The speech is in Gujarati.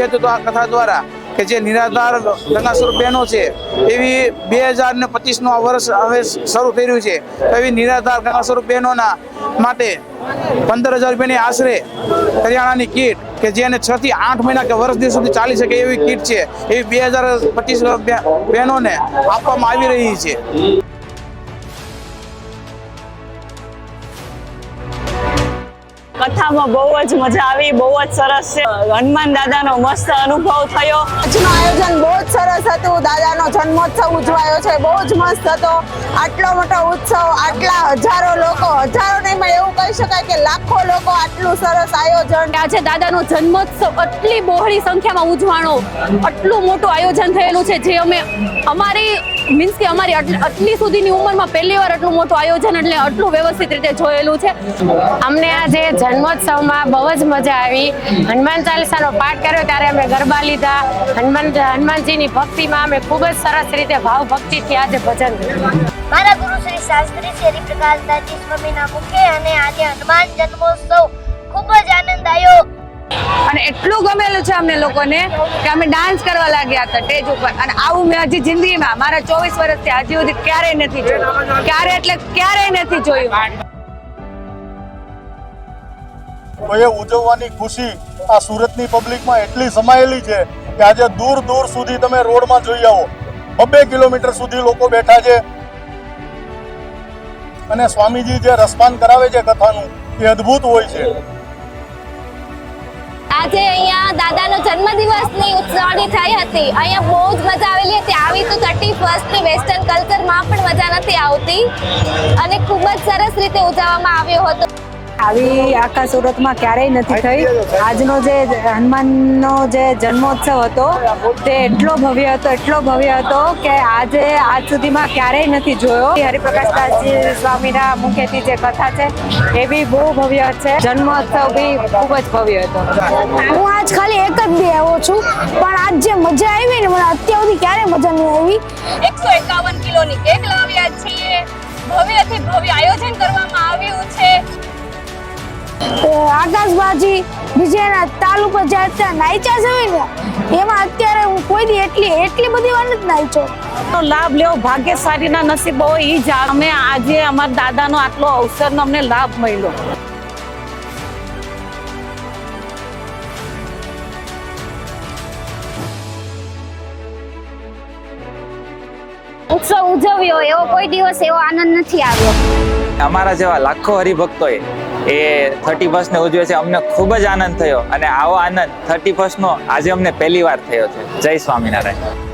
મુખ્ય હેતુ તો આ કથા દ્વારા કે જે નિરાધાર ગંગાસુર બહેનો છે, એવી બે હજાર ને પચીસનું આ વર્ષ હવે શરૂ થઈ રહ્યું છે એવી નિરાધાર ગંગાસુર બહેનોના માટે પંદર હજાર રૂપિયાની આશરે કરિયાણાની કીટ કે જેને છ થી આઠ મહિના કે વર્ષ દિવસ સુધી ચાલી શકે એવી કીટ છે, એવી બે હજાર પચીસ બહેનોને આપવામાં આવી રહી છે. કથામાં બહુ જ મજા આવી બહુ જ સરસ છે. હનુમાન દાદાનો મસ્ત અનુભવ થયો. આજનું આયોજન બહુ જ સરસ હતું. દાદાનો જન્મોત્સવ ઉજવાયો છે. બહુ જ મસ્ત હતો. આટલો મોટો ઉત્સવ આટલા હજારો લોકો હજારો નહીં એવું કહી શકાય કે લાખો લોકો આટલું સરસ આયોજન. આજે દાદાનો જન્મોત્સવ આટલી બહોળી સંખ્યામાં ઉજવાણો આટલું મોટું આયોજન થયેલું છે જે અમે અમારી મીન્સ કે અમારી આટલી સુધીની ઉંમરમાં પહેલી વાર આટલું મોટું આયોજન એટલે આટલું વ્યવસ્થિત રીતે જોયેલું છે. અમને આજે જન્મોત્સવમાં બહુ જ મજા આવી. હનુમાન ચાલીસાનો પાઠ કર્યો ત્યારે અમે ગરબા લીધા. હનુમાન, હનુમાનજીની ભક્તિમાં અમે ખૂબ જ સરસ રીતે ભાવ ભક્તિથી આજે ભજન મારા ગુરુ શ્રી શાસ્ત્રી શ્રી હરિપ્રકાશ દાસજી સ્વામીના મુખે અને આજે હનુમાન જન્મોત્સવ ખૂબ જ આનંદ આવ્યો અને એટલું ગમેલું છે અમને લોકોને કે અમે ડાન્સ કરવા લાગ્યા હતા સ્ટેજ ઉપર. અને આવું મેં હજી જિંદગીમાં, મારા ચોવીસ વર્ષથી હજી સુધી ક્યારેય નથી જોયું. ક્યારે એટલે ક્યારેય નથી જોયું. એ ઉજવવાની ખુશી આ સુરતની પબ્લિકમાં એટલી સમાયેલી છે કે આજે દૂર દૂર સુધી તમે રોડમાં જોઈ આવો. બબ્બે કિલોમીટર સુધી લોકો બેઠા છે. અને સ્વામીજી જે રસપાન કરાવે છે કથાનું, એ અદ્ભુત હોય છે. આજે અહીંયા દાદાનો જન્મદિવસની ઉજવણી થઈ હતી. અહીંયા બહુ જ મજા આવેલી હતી. આવી તો થર્ટી ફર્સ્ટની વેસ્ટર્ન કલ્ચરમાં પણ મજા નથી આવતી. અને ખૂબ જ સરસ રીતે ઉજવવામાં આવ્યો હતો. આવી આખા સુરતમાં ક્યારેય નથી થઈ. આજનો જે હનુમાનનો જે જન્મોત્સવ હતો તે એટલો ભવ્ય હતો એટલો ભવ્ય હતો કે આજે આજ સુધીમાં ક્યારેય નથી જોયો. હરિપ્રકાશ દાસજી સ્વામીના મુખેથી જે કથા છે એ બી બહુ ભવ્ય છે. જન્મોત્સવ બી ખૂબ જ ભવ્ય હતો. હું આજ ખાલી એક જ બી આવ્યો છું પણ આજ જે મજા આવી ને મને અત્યાર સુધી ક્યારે મજા નહીં આવી. એકસો એકાવન કિલોની કેક લાવ્યા છીએ. ભવ્યથી ભવ્ય આયોજન કરવામાં આવ્યું આકાશબાજી વિજયના તાલ ઉપર જ્યારે ત્યાં નાચા છે ને, એમાં અત્યારે હું કોઈ દી એટલી એટલી બધી વાર નથી નાઈચો લાભ લેવો ભાગ્યશાળીના નસીબ હોય એ જ. અમે આજે અમારા દાદાનો આટલો અવસરનો અમને લાભ મળ્યો. ઉત્સવ ઉજવ્યો એવો કોઈ દિવસ એવો આનંદ નથી આવ્યો. અમારા જેવા લાખો હરિભક્તોએ એ થર્ટી ફર્સ્ટને ઉજવે છે. અમને ખૂબ જ આનંદ થયો અને આવો આનંદ થર્ટી ફર્સ્ટનો આજે અમને પહેલી વાર થયો છે. જય સ્વામિનારાયણ.